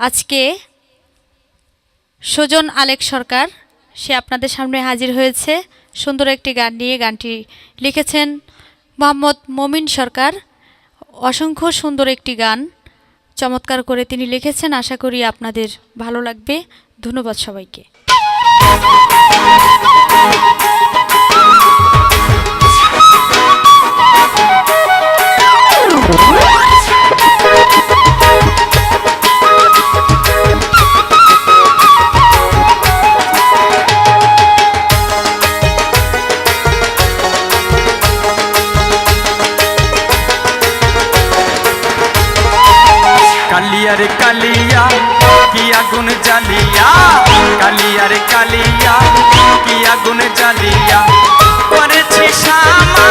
আজকে সুজন আলেক সরকার, সে আপনাদের সামনে হাজির হয়েছে। সুন্দর একটি গান নিয়ে গানটি লিখেছেন মোহাম্মদ মমিন সরকার। অসংখ্য সুন্দর একটি গান চমৎকার করে তিনি লিখেছেন। আশা করি আপনাদের ভালো লাগবে। ধন্যবাদ সবাইকে। কালিয়া রে কালিয়া কি আগুন জ্বালিয়া? কালিয়া রে কালিয়া কি আগুন জ্বালিয়া? করেছি সামা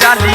জ্বালি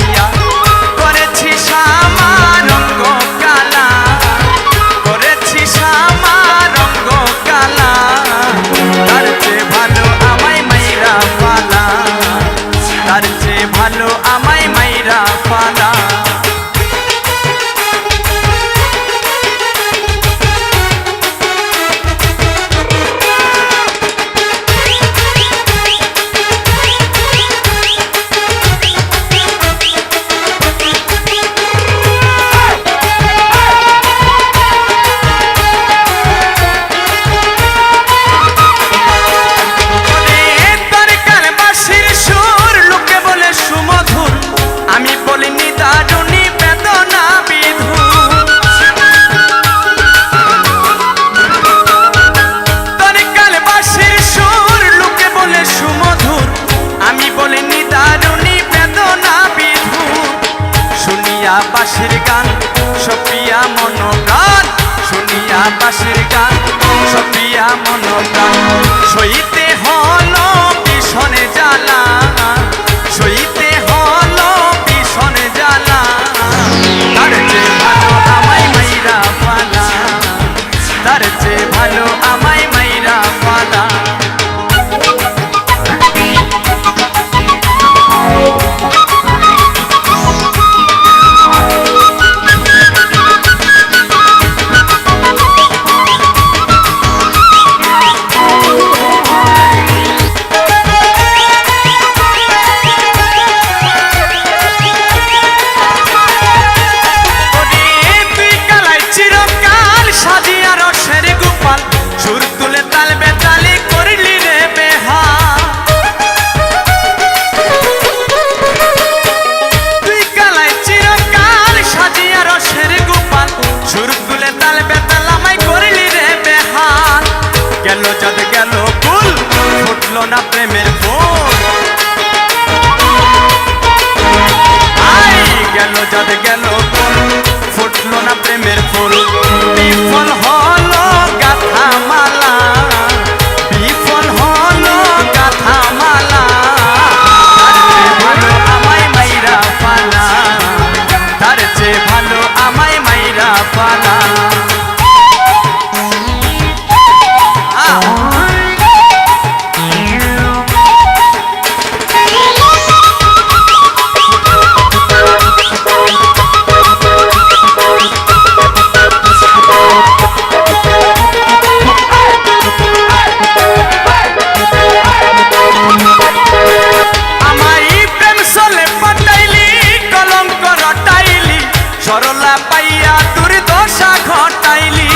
গেল, চাঁদ গেল, ফুল ফুটলো না প্রেমের ফুল। গেল, চাঁদ গেল, ফুল ফুটলো না প্রেমের ফুল। সরলা পাইয়া দুর্দশা ঘটাইলি।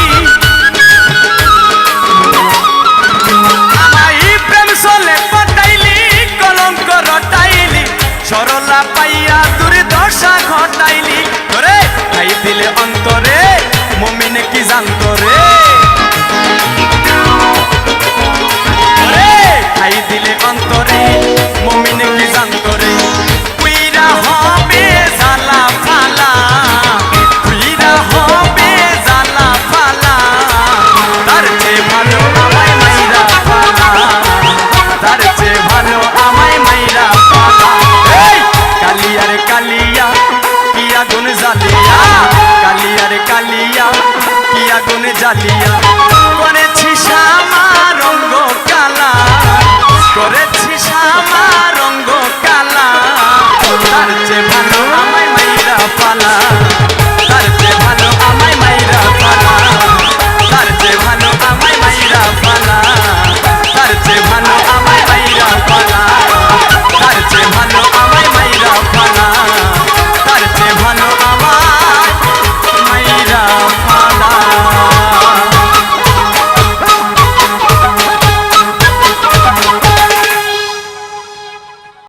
জ্বালিয়া কালিয়া কালিয়া কি আগুন জালিয়া